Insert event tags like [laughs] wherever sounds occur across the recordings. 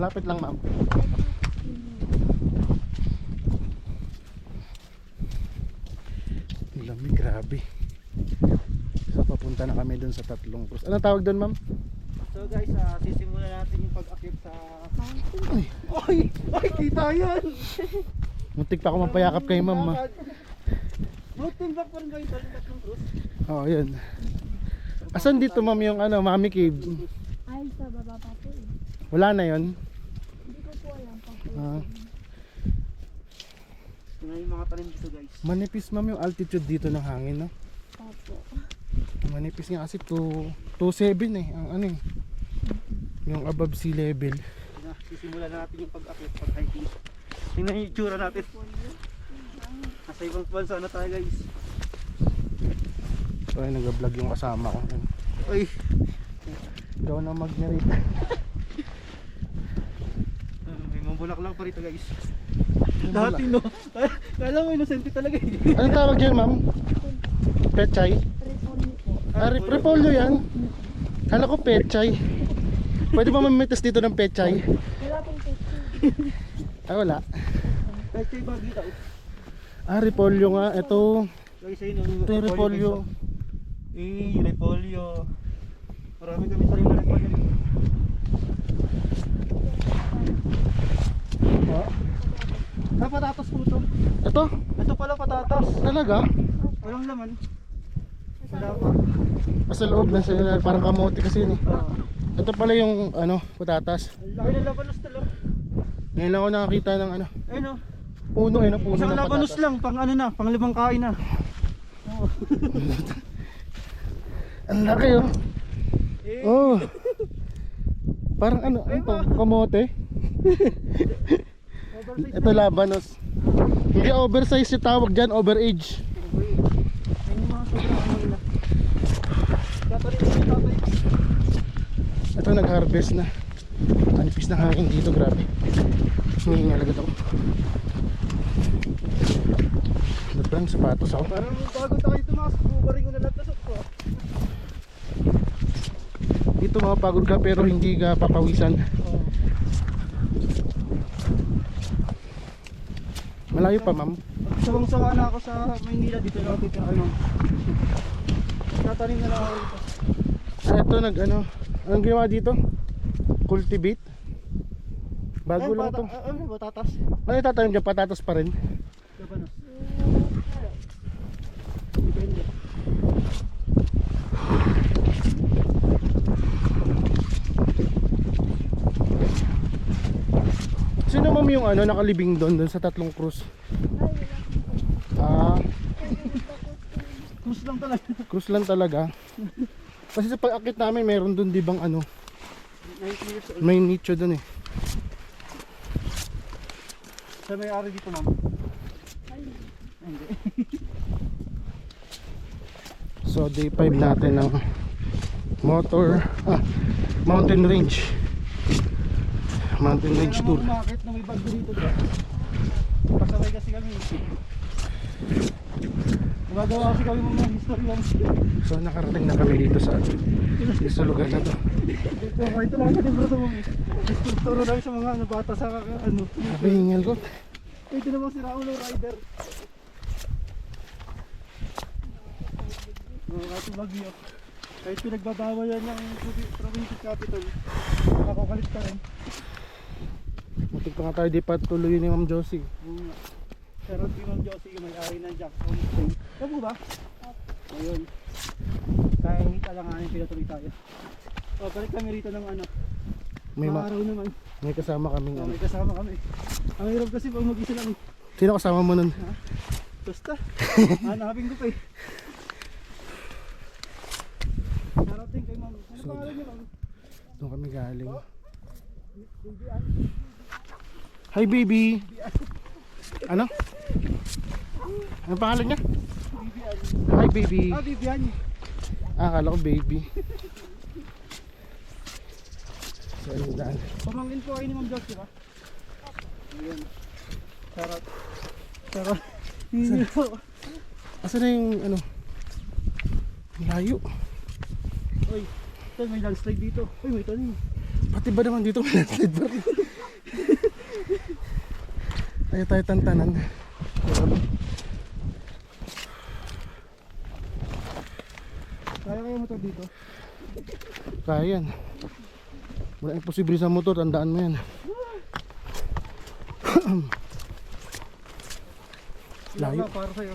Malapit lang ma'am. Ang Lamig, grabe. So papunta na kami dun sa tatlong cruise. Ano tawag dun ma'am? So guys, ah, sisimulan natin yung pag-akit sa... Ay, Ay! Ay! Kita yan! muntik pa ako mapayakap kay ma'am. Ma. Floating back pa rin kayo sa tatlong cruise. Oo, oh, yun. Asan dito ma'am yung ano, Mami Cave? Ay, sa baba pa po eh. Wala na yun. Hindi ko po alam pa po. Ah, Tingnan yung mga tanim dito guys. manipis ma'am yung altitude dito ng hangin, no? Opo. Manipis nga kasi 2 2.7 eh, ang ano eh. Yung above sea level. Na, sisimulan natin yung pag-akit, pag-hiking. Tingnan yung itsura natin. Nasa ibang bansa na tayo guys. So ay nag-vlog yung kasama ko. Ay! Ikaw na mag-narrate. [laughs] lang pa rito guys. [laughs] Dati no. [laughs] Kala mo inosente talaga eh. Anong tawag dyan ma'am? Pechay? Repolyo po. Ah, rep- repolyo yan. Kala ko pechay. Pwede ba mamitas dito ng pechay? Wala pong. Ah, wala. Kayo bagay tao. Ah, repolyo nga. Ito. Guys, ayun yung Ito yung repolyo. Eh, repolyo. Marami kami tanim na repolyo. Ah, Ah, patatas po ito. ito? Ito pala patatas. Talaga? Walang laman. Wala pa. Sa loob na sila. Parang kamote kasi yun eh. Ah, Ito pala yung ano, patatas. laki ng labanos talo. Ngayon lang ako nakakita ng ano, Ayun o. puno eh, no? puno Isang ng labanos patatas. lang, pang ano na, pang limang kain na. Oh. [laughs] Ang laki oh. Eh, Oh. Parang ano, ano to? Kamote? oversize [laughs] Ito labanos. Hindi oversize yung tawag dyan, overage. Ito nag-harvest na. Anipis na hangin dito, grabe. Agad ako. Dapat sapatos ako. Parang bago tayo tumakas, bubaring ko na lahat na ko. Dito mapagod ka pero hindi ka papawisan. Oh. Malayo pa ma'am. Sawang-sawa na ako sa Maynila dito na ako titira ano. Tatanim na lang ako dito. Ah, ito nag ano, anong ginawa dito? Cultivate? Bago Ayun, lang to. ah, Ano, batatas. Ano itatanim dyan? Patatas pa rin? Labanos. Depende. Ma'am yung ano, nakalibing doon, doon sa tatlong wala Ah, Cruise lang talaga. cruise lang talaga. Kasi sa pag-akit namin, meron doon di bang ano, 90 years old. may nicho doon eh. Sa may-ari dito, ma'am. So day 5 natin ng motor, ah, mountain range. Mountain range tour. Bagyo dito, diba? Pasaway kasi kami. Gumagawa kasi kami mga history lang. So nakarating na kami dito sa dito sa lugar na to. Dito, ito lang kasi bro sa mga Turo namin sa mga ano, bata sa ano. Sabi hingal ko. Ito naman si Raulo Rider. Oh, kaso bagyo. Kahit pinagbabawal yan ng provi- provincial capital, nakakalit ka rin. Pa nga tayo di pa tuloy ni Ma'am Josie. Nga. Pero si Ma'am Josie, yung may-ari ng Jack Homestay. Tama ba? Ayun. Kaya hindi talanganin pinatuloy tayo. O, balik kami rito ng ano. May, ma- araw naman. may kasama kaming Oh, ano. may kasama kami. Ang hirap kasi pag mag-isa lang. Sino kasama mo nun? Basta. [laughs] Hanapin ko pa eh. Darating kay ma'am. Ano So, pangalan niyo ma'am? Doon kami galing. Hi baby! Ano? Ano pangalan niya? Hi baby! Ah, Vivian. Ah, akala ko baby. So ayun daan. Pamangkin po kayo ni Ma'am Josh, di ba? Ayan. Sarap. Sarap. Hindi po. Asan na yung ano? Layo. Uy, may landslide dito. Uy, may tanim. Pati ba naman dito may landslide ba Ayaw tayo tantanan. Kaya kayo motor dito? Kaya yan. Wala imposible sa motor, tandaan mo yan. [clears throat] Layo. Para sa'yo.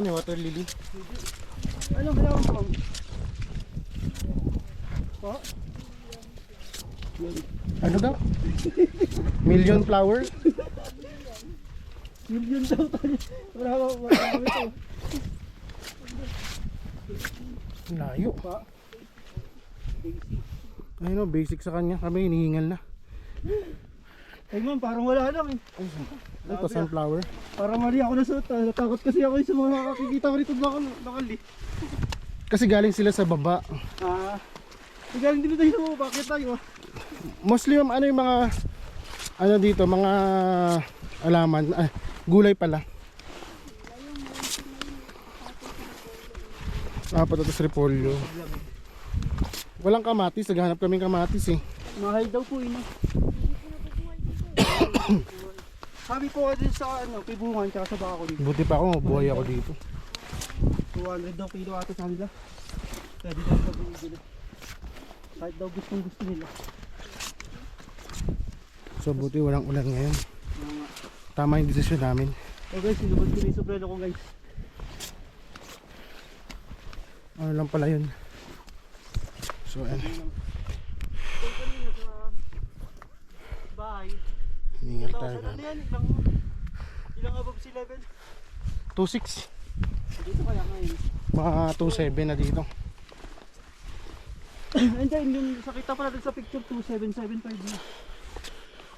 Ano yung water lily? Anong kailangan mo? Po? Ano daw? Million flower? Million daw tayo. Wala ba? Wala kami ito. Layo. Pa? Ayun o, basic sa kanya. Kami hinihingal na. Ay ma'am, parang wala lang eh. Ito, sunflower. Parang mali ako nasuot. ah. Natakot kasi ako sa mga nakakikita ko rito. Bakal eh. Kasi galing sila sa baba. Ah. Galing din tayo sa mga bakit tayo ah. Mostly ma'am, ano yung mga ano dito, mga alaman, ah, gulay pala. Ah, patatas repolyo. Walang kamatis, naghahanap kaming kamatis eh. Mahal daw po yun ah. [coughs] Sabi po din sa ano, pibungan tsaka sa bako dito. Buti pa ako, buhay ako dito. 200 daw kilo ata sa kanila. Pwede daw sa bumibili. Kahit daw gustong gusto nila. So buti walang ulan ngayon. Tama yung desisyon namin. Oh guys, sinubad ko na yung sobrelo ko guys. Ano lang pala yun. So, ayan. Kanina sa bahay. Hiningal tayo. Ano yan? Ilang, ilang above sea level? 2.6. Dito kaya ngayon. Mga 2.7 na dito. [coughs] Andiyan yung sa kita pa natin sa picture 2775 na.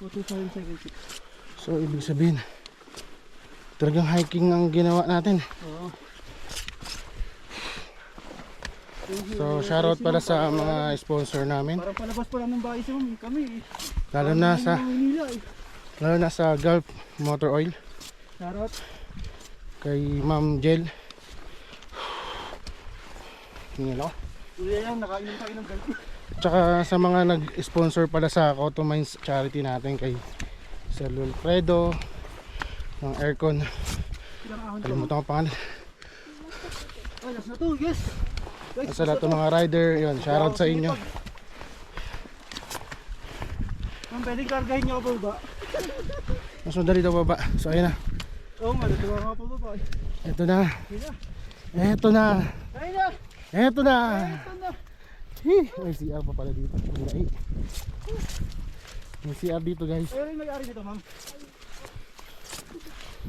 O 2776. So, ibig sabihin, talagang hiking ang ginawa natin. Oo. So, shoutout pala sa mga sponsor namin. Parang palabas pa lang ng bahay sa. Kami eh. Lalo na sa, eh. lalo na sa Gulf Motor Oil. Shoutout. Kay Ma'am Jel. Ako. Kuya yan, nakainom tayo ng galpi. Tsaka sa mga nag-sponsor pala sa Cotto Mines charity natin kay Sir Lulfredo ng aircon. Kalimutan ko pangalan. Sa lahat ng mga rider, yun, shoutout sa inyo. Ma'am, pwedeng kargahin niyo ako ba? Mas madali daw baba. So ayun na. Oo nga, natuwa nga po ba? Ito na. Sige na. Ito na. Ayun na! Ito na. Ito na! May CR pa pala dito. Kulay. May CR dito guys. Ayun yung may-ari nito, ma'am.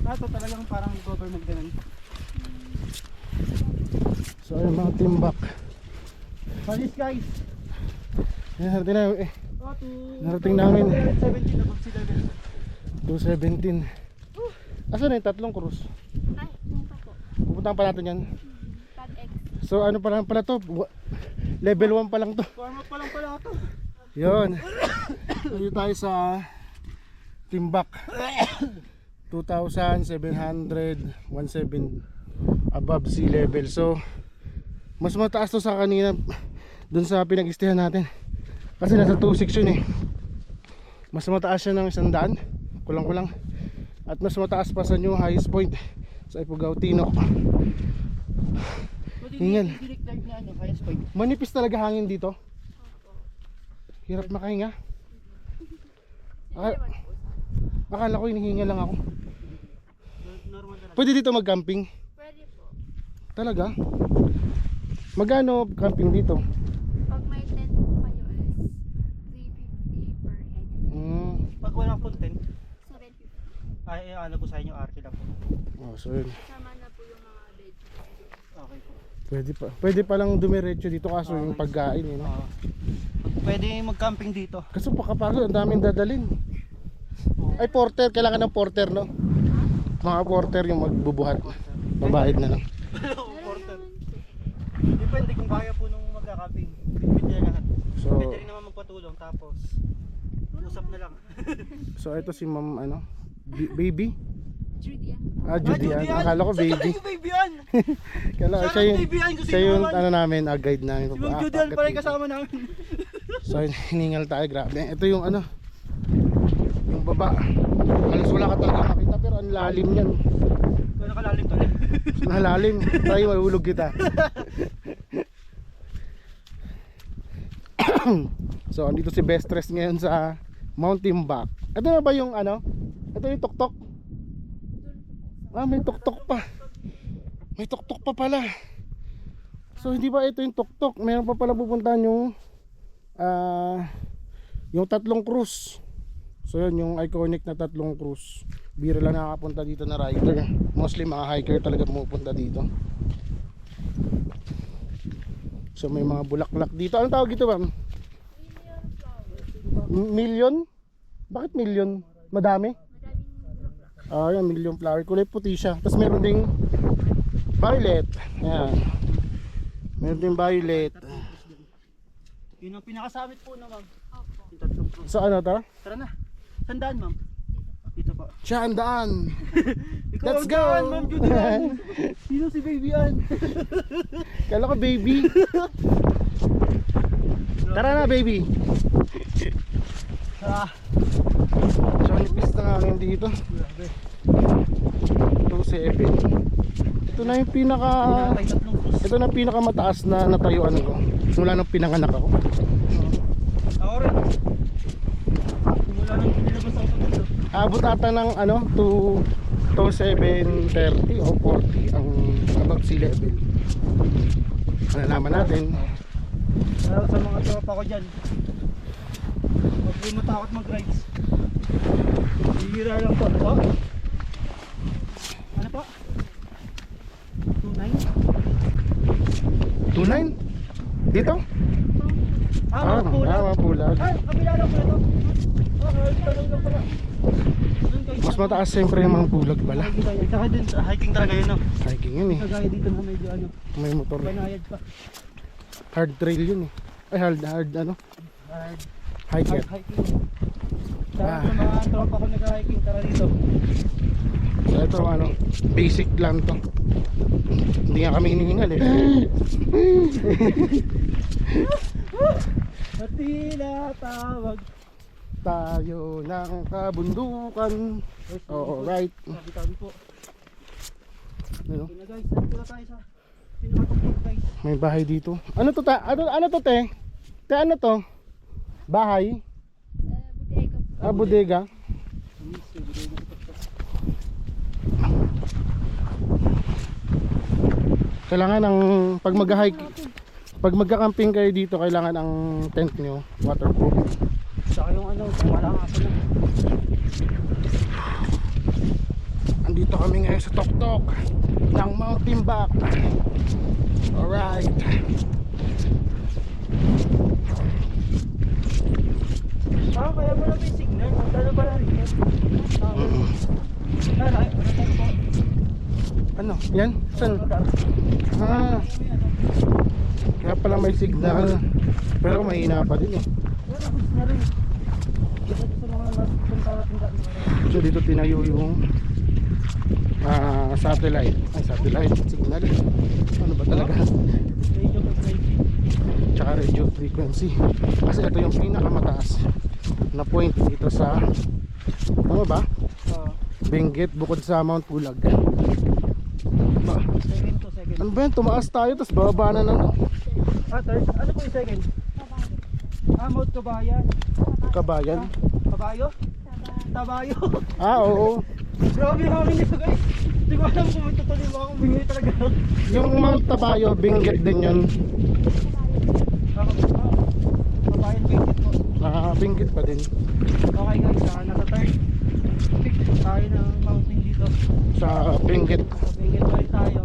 Ah, ito talagang parang government ganun. So ayun mga timbak. Palis guys! Yan, narating na. Eh, to... Narating namin. 17 above sea level. 217. Asan na yung tatlong cruise? Ay, yung pa po. Pupuntahan pa natin yan. Pad X. So ano pa lang pala to? Level 1 pa lang to. Warm up pa lang pala ito. Yun. Dito tayo sa Timbak. [coughs] 2,717 above sea level. So, mas mataas to sa kanina dun sa pinag-istihan natin. Kasi nasa 2.6 yun eh. Mas mataas siya ng 100. Kulang-kulang. At mas mataas pa sa new highest point sa Ifugao Tinok. Point. Manipis talaga hangin dito. Hirap makahinga. Aka- akala ko hinihinga lang ako. Pwede dito mag-camping? Pwede po. Talaga? Magkano camping dito? Pag may tent po kayo is 350 per head. Mm. Pag walang content, 750. ay ay, ano po sa inyo, RT lang po. Oh, so yun. Sama na po yung mga bed. Okay po. Pwede pa. Pwede pa lang dumiretso dito kaso yung pagkain eh, no? Ah. Pwede mag-camping dito. Kaso pakapasok, ang daming dadalin. Ay, porter. Kailangan ng porter, no? Mga porter yung magbubuhat. Babayad na lang. Porter. Depende kung kaya po nung magka-camping. Na lahat. So, Pwede rin naman magpatulong tapos usap na lang. [laughs] so ito si ma'am, ano? B- baby? Judy yan. Ah, Judy. Ah, ah. Akala ko baby. Yung baby yan! [laughs] Kala, siya yung, kasi siya yung naman. ano namin, ah, guide namin. Si Ma'am Ah, bakit pala kasama namin. [laughs] So hiningal tayo, grabe. Ito yung ano, yung baba. Halos wala ka talaga makita pero ang lalim yan. Kaya nakalalim to. [laughs] Nalalim. Tayo mahulog kita. so andito si Best Rest ngayon sa Mountain Back. Ito na ba yung ano? Ito yung tuktok? Ah, may tuktok pa. May tuktok pa pala. So hindi ba ito yung tuktok? Meron pa pala pupuntahan yung ah yung tatlong cruise. So yun yung iconic na tatlong cruise. Bira lang nakakapunta dito na rider. Mostly mga hiker talaga pumupunta dito. So may mga bulaklak dito. Anong tawag dito, ma'am? M- Million? Bakit million? Madami? Ah, yan, million flower. Kulay puti siya. Tapos meron ding violet. Ayan. Meron ding violet. Yun ang pinakasamit po na ma'am. Opo. Yung tatlong. So ano to? Tara na. Sandaan ma'am. Dito po. Siya ang daan. Ikaw Let's ang go! daan, ma'am Judy Ann. [laughs] Sino si Baby Ann? [laughs] Kala ko baby. Tara na baby. Ah, So nipis na nga ngayon dito. grabe. 2.7 Ito na yung pinaka Pinakatay tatlong cross. Ito na pinakamataas na natayuan ko Mula nung pinanganak ako Ako rin. Simula nang nilabas ako dito. Abot ata ng ano to to 730 o 40 ang above sea level Malalaman natin Lalo sa mga tropa ko dyan. Huwag kayo matakot mag-rides. Hihira lang po. Ano po? Ano po? 2.9? 29 Dito? Ah, Ah, mga ah, pulag. Ah, guys. Mas mataas siyempre yung mga pulag pala. Saka din hiking talaga yun, no? Hiking yun eh Kagaya dito na medyo ano, May motor banayad pa. Hard trail yun eh Ay hard, hard ano Hard, Hiker hard hiking. Ah. sa mga tropa ko nag-hiking, tara dito. So ito ano Basic lang to Hindi nga kami hinihingal eh At tinatawag. Tayo ng kabundukan Oo right Tabi-tabi po. ano? May bahay dito. Ano to ta? Ano, ano to te? Te ano to? Bahay? Uh, bodega. Ah, bodega? Amis, yung video na tuktok. Kailangan ng pag mag-hike pag magka-camping kayo dito, kailangan ang tent nyo waterproof. Saka yung ano, wala nga po lang. Andito kami ngayon sa Toktok ng Mountain Back. Alright. Ah, kaya mo lang may signal. Magdalo ba lang rin? Tara, ano tayo po? Ano? Yan? Saan? Ah, ano. kaya pala may signal. Pero mahina pa din eh. So dito tinayo yung ah, satellite. Ay, satellite signal. Ano ba talaga? Tsaka radio frequency. Kasi ito yung pinakamataas na point dito sa Tama ba? Ah, Benguet bukod sa Mount Pulag. Ba, second to second. ano ba yan? Tumaas tayo tapos bababa na ng Ah, third. Ano po yung second? Ah, Mount Kabayan. kabayan. Kabayo? Tabayo. Ah, oo. Grabe hangin nito guys. Hindi ko alam kung may tutuloy mo akong bingi talaga. Yung Mount Tabayo, Benguet din yun. Ah, Kabayan Benguet po. Ah, Benguet pa din. Okay guys, ah, nasa third. Tayo ng mountain dito. Sa Benguet. Sa Benguet tayo.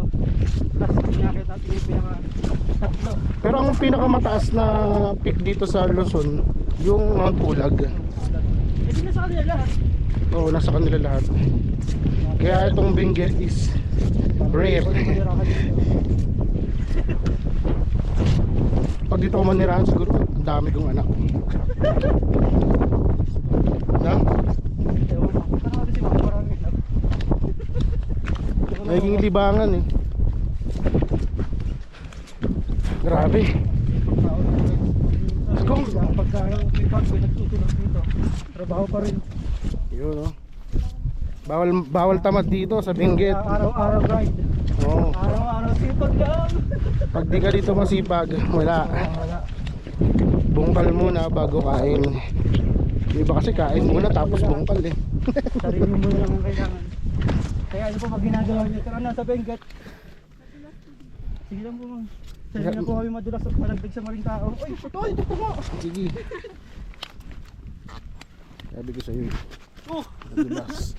Tapos pinakit natin yung pinaka tatlo. Pero ang pinakamataas na peak dito sa Luzon, yung Mount Pulag. Eh di na sa kanila lahat. Oo, nasa kanila lahat. Kaya itong Benguet is rare. Pag dito ko manirahan siguro, ang dami kong anak. [laughs] Na? Ewan ko. Saan ako si Mama? Marami lang. Naging libangan eh. Grabe. Let's go. Pagka pag may nagtutulog dito. Trabaho pa rin. Yun oh. Bawal bawal tamad dito sa Benguet. Araw-araw grind. Oo. Araw-araw sipag lang. [laughs] Pag di ka dito masipag, wala. Wala. Bungkal muna bago kain. Di ba kasi kain muna tapos bungkal eh. Sarili mo lang ang kailangan. Kaya ano po pag ginagawa niyo? Tara na sa Benguet. Sige lang po ma'am. Sabi na po kami madulas at malagdag sa maling tao. Uy, ito, ito po mo. Sige. Sabi ko sa'yo. eh. Oh, Madulas.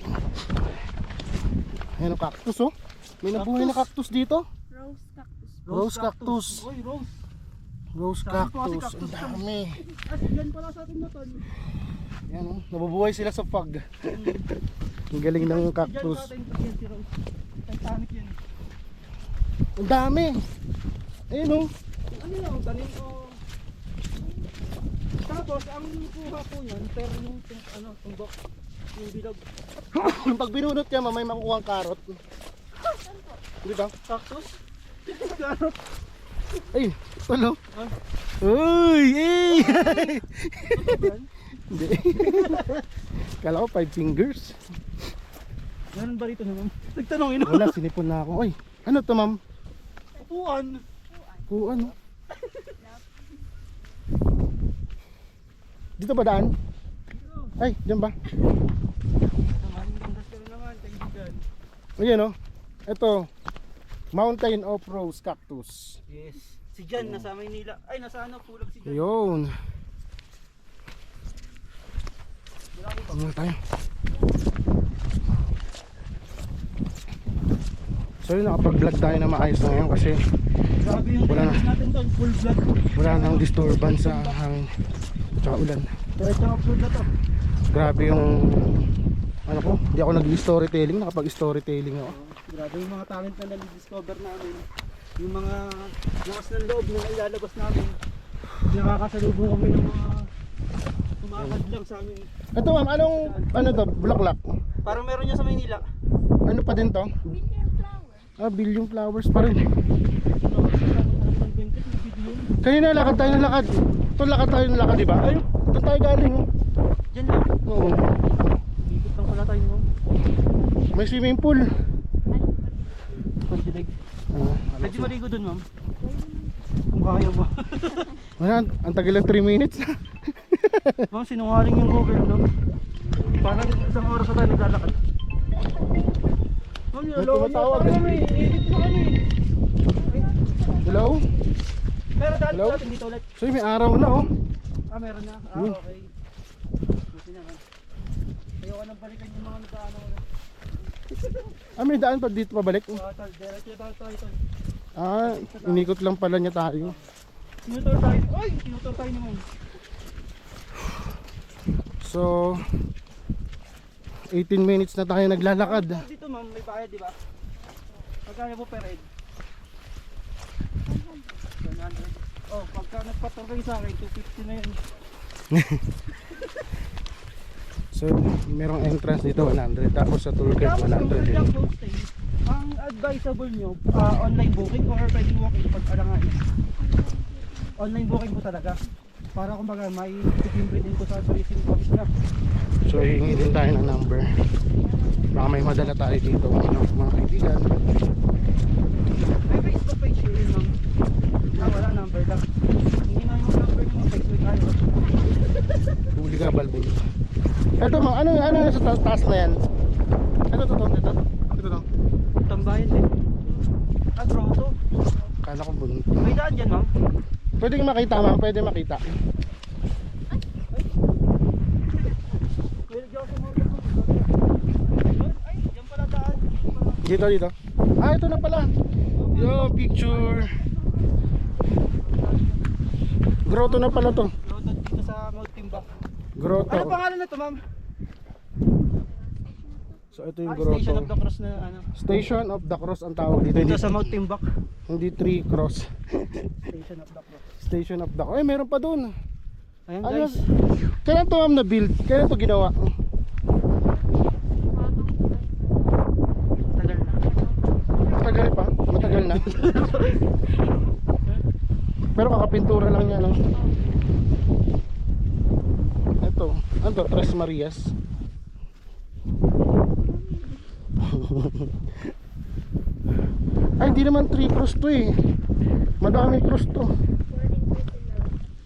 Ayan ang cactus oh. May nabuhay na cactus dito. Rose cactus. Rose cactus. Uy, rose. Rose cactus. Ang dami. At yan pala sa atin na to. Yan oh. Nabubuhay sila sa fog. Ang galing ng cactus. Titanic yan. Ang dami. Ayun oh. Ano lang, tanim ko. Tapos, ang kuha po yan, pero yung ano, tumbok, yung bilog. [coughs] Pag binunot niya, may makukuha ang karot. Di ba? Cactus? [laughs] Carrot. Ay, tulo. Ah. Uy, eh. [laughs] Hindi. [laughs] Kala ko five fingers. Meron ba rito naman? Nagtanong ino. Wala, sinipon na ako. Ay, ano to ma'am? Upuan. Kung ano? Dito ba daan? Ay, dyan ba? Ayan oh. Ito. Mountain of Rose Cactus. Yes. Si Jan, nasa Maynila. Ay, nasa ano, pulag si Jan. Ayun. Ano tayo? So yun, nakapag-vlog tayo na maayos na ngayon kasi Wala na. wala nang disturbance sa hangin tsaka ulan. Grabe yung ano ko, hindi ako nag-storytelling, nakapag-storytelling ako. Grabe yung mga talent na nalidiscover namin. Yung mga lakas ng loob na ilalabas namin. Nakakasalubong kami ng mga kumakad lang sa amin. Ito ma'am, anong ano to? Bulaklak. Parang meron niya sa Maynila. Ano pa din to? Million flower. Ah, billion flowers pa rin. Kanina lakad tayo ng lakad. Ito lakad tayo ng lakad, di ba? Ay, ito tayo galing. oh. Diyan lang. Oo. Ikot lang pala tayo mo. May swimming pool. Pandinig. Ah, Pwede maligo dun, ma'am. Kung kaya mo. [laughs] Wala, ang tagal ng 3 minutes. [laughs] ma'am, [laughs] sinungaling yung Google, no? Parang isang oras na tayo naglalakad. Ma'am, niya. Edit na kami. Hello? Pero dati Hello? natin dito ulit. So may araw na oh. Ah, meron na. Ah, Hmm. okay. Buti naman. Ayoko nang balikan yung mga nagkaano. [laughs] Ah, may daan pa dito pabalik. Ah, tal, diretso tayo tayo. tayo. Ah, inikot lang pala niya tayo. Tinutor tayo. Ay, tinutor tayo naman. So 18 minutes na tayo naglalakad. Dito ma'am, may bayad, di ba? Magkano po per head? 100. Oh, pagka nagpator kayo sa akin, 250 na yan. [laughs] So merong entrance dito 100 tapos sa tour guide Tapos kung 100 din. yung hosting, ang advisable nyo, ah, online booking or pwedeng walk-in pag alanganin? Online booking po talaga. Para kumbaga may titimbre din po sa tourism cost na. So hihingi din tayo ng number. Baka may madala tayo dito mga kaibigan. May Facebook page yun ma'am. Ah, wala number lang. Hindi na yung number ng Facebook tayo. Huli ka balbon. Ito mga ano ano sa ta- taas na yan? Ito to to ito. Ito to. Tambayan din. Ah, grotto. Kala ko bun. May daan dyan ma'am. Pwede makita ma'am, pwede makita. Dito dito. Ah, ito na pala. Yo, picture. Grotto na pala to. Grotto dito sa Mount Timbak. Grotto. Ano pangalan na to ma'am? So ito yung Ah, Station of grotto. the Cross na ano. Station of the Cross ang tawag dito. Dito sa Mount Timbak. hindi tree cross. Station of the Cross. Station of the Cross. Eh, meron pa doon. Ayan Ano? guys. Kailan to ma'am na build? Kailan to ginawa? Tagal na. Matagal pa? Matagal na. Pero kakapintura lang niya, no? Ano to? Tres Marias? Ay, hindi naman 3 cross to eh. Madami cross to.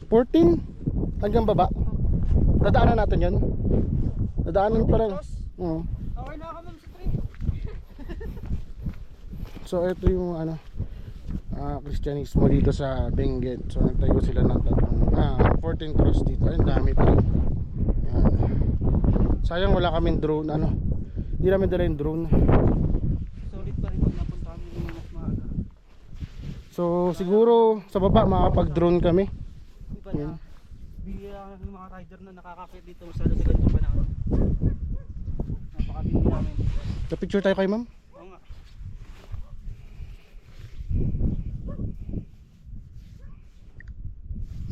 14? Hanggang baba? Dadaanan natin yon? Dadaanan pa lang. Oo. Okay na ako ma'am sa [laughs] 3. So ito yung ano ah Kristyanismo dito sa Benguet. So nagtayo sila ng tatlong ah 14 cross dito. Ang dami pa rin. Yan. Sayang wala kaming drone ano. Hindi namin dala yung drone. Solid pa rin pag napunta kami ng mas maaga. So siguro sa baba makapag-drone kami. Yan. Bihira yung mga rider na nakakakit dito masyado sa ganitong panahon. Napakabindi namin. Pa-picture tayo kay ma'am. Oo nga.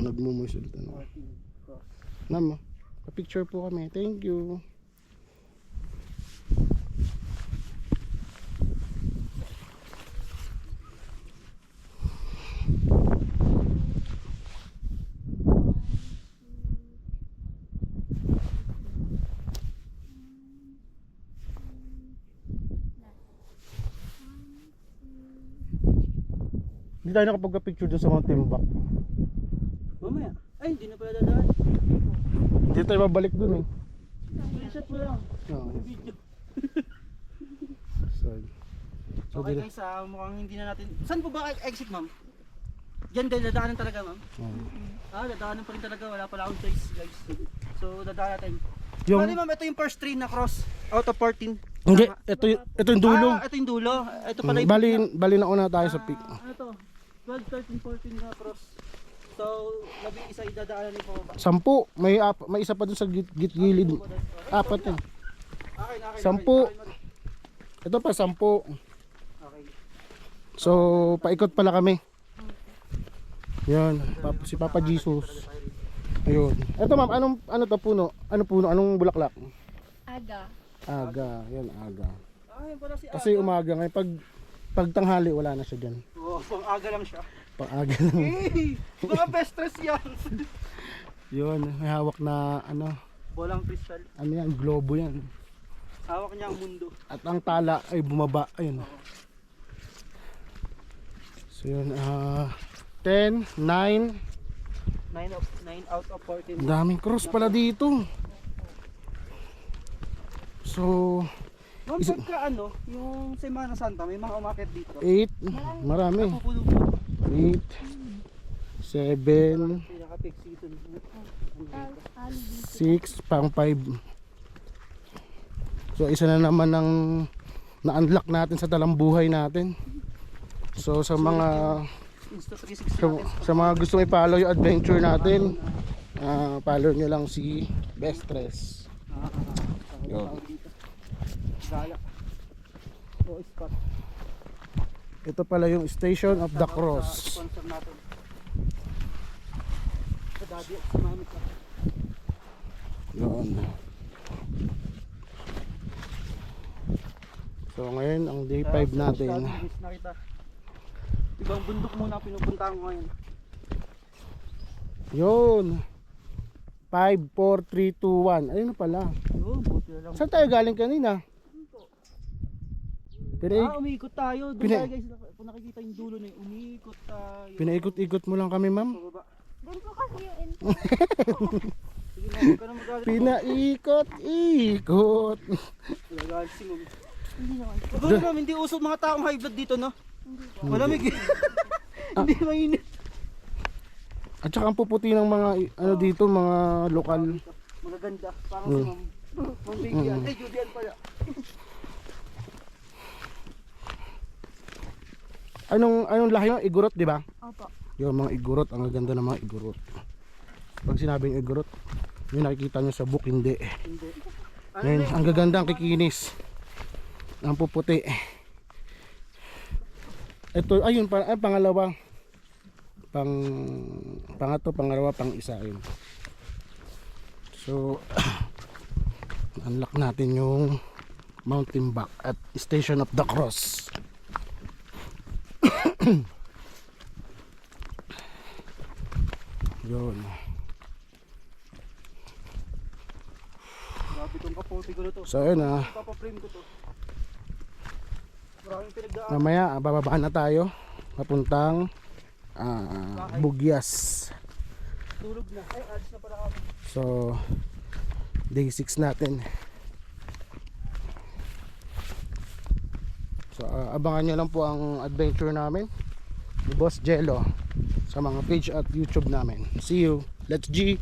Nagmumusul ano. 14 cross. Ma'am, pa-picture po kami. Thank you. Hindi tayo nakapagka-picture dun sa Mountain Back. Mamaya. Ay, hindi na pala dadaan. Hindi tayo babalik dun eh. Screenshot mo lang. Oo. Video. [laughs] So, so Okay guys, ah, mukhang hindi na natin... Saan po ba exit ma'am? Diyan din, dadaanan talaga ma'am. Oo. Ah, dadaanan pa rin talaga. Wala pala akong choice guys. So, dadaanan natin. Yung, Bali ma'am, ito yung first train na cross. Out of 14. hindi, ito, ito yung dulo. Ah, ito yung dulo. Ito pala Mm, yung... bali, bali na una tayo sa peak. Ah, ano to? 12, 13, 14 na cross. So, labi isa idadaanan ni po ba? Sampu, may, ap- may isa pa dun sa git, git gilid. Apat eh. Okay, okay. Sampu. Ito pa, sampu. okay. So, paikot pala kami. Yan, pap- si Papa Jesus. Ayun. Ito ma'am, anong ano to puno? Ano puno? Anong bulaklak? Aga. Aga, yan aga. Ah, yun pala si Kasi umaga ngayon pag pag tanghali wala na siya diyan. Oo, pang aga lang siya. Pang aga lang. Eh, mga best stress yan. [laughs] Yun, may hawak na ano, Bolang crystal. ano yan, globo yan. Hawak niya ang mundo. At ang tala ay bumaba. Ayun. So yun, ah 10, 9. 9 of 9 out of 14. Ang daming cross pala dito. So, Ma'am, Isa- pagka ano, yung Semana Santa, may mga umakit dito. 8. Marami. Pupulo po. 8. 7. Pinaka-peak season. 6. Pang 5. So, isa na naman ng na-unlock natin sa talambuhay natin. So, sa mga Insta 360 sa, sa mga gustong i-follow yung adventure natin, ah follow nyo lang si Best Tres. Ah. Yun. Tawag dito. Gala. O, spot. Ito pala yung Station of the Cross. Sponsor natin. Sa daddy at sa mami ko. Yun. So ngayon ang day 5 natin. Ibang bundok muna pinupuntahan ko ngayon. Yun. 5, 4, 3, 2, 1. Ayun na pala. Yun, buti na lang. Saan tayo galing kanina? Pina Ah, umiikot tayo. Doon Pina- tayo guys. Kung nakikita yung dulo na yun, umiikot tayo. Pinaikot-ikot mo lang kami, ma'am. Pababa. Doon po kasi yung [laughs] intro. Sige na, huwag ka na magalit. Pinaikot-ikot. Nagalit si mami. Hindi naman. Doon hindi uso mga taong high blood dito, no? Malamig eh. [laughs] Hindi mainit. At saka ang puputi ng mga ano dito, mga lokal. Magaganda. Parang Mm. si ma'am. Ma'am Vivian. Ay, Julian pala. Anong anong lahi yung igurot, di ba? Opo. Yung mga igurot, ang ganda ng mga igurot. Pag sinabing igurot, yung nakikita nyo sa book, hindi. Hindi. Ngayon, ang gaganda, ang kikinis. Ang puputi. Ito, ayun, pa, ay, pangalawa. Pang, pangato, pangalawa, pang isa. Ayun. So, [clears throat] unlock natin yung mountain back at Station of the Cross. [clears throat] Yun. Itong kapote ko na to. So ayun ah. Papaprame ko to. Maraming pinagdaan. Mamaya ah, bababa na tayo. Papuntang ah, Bugyas. Tulog na. Ay, alis na pala kami. So day 6 natin. So ah, abangan nyo lang po ang adventure namin ni Boss Jello sa mga page at YouTube namin. See you. Let's G.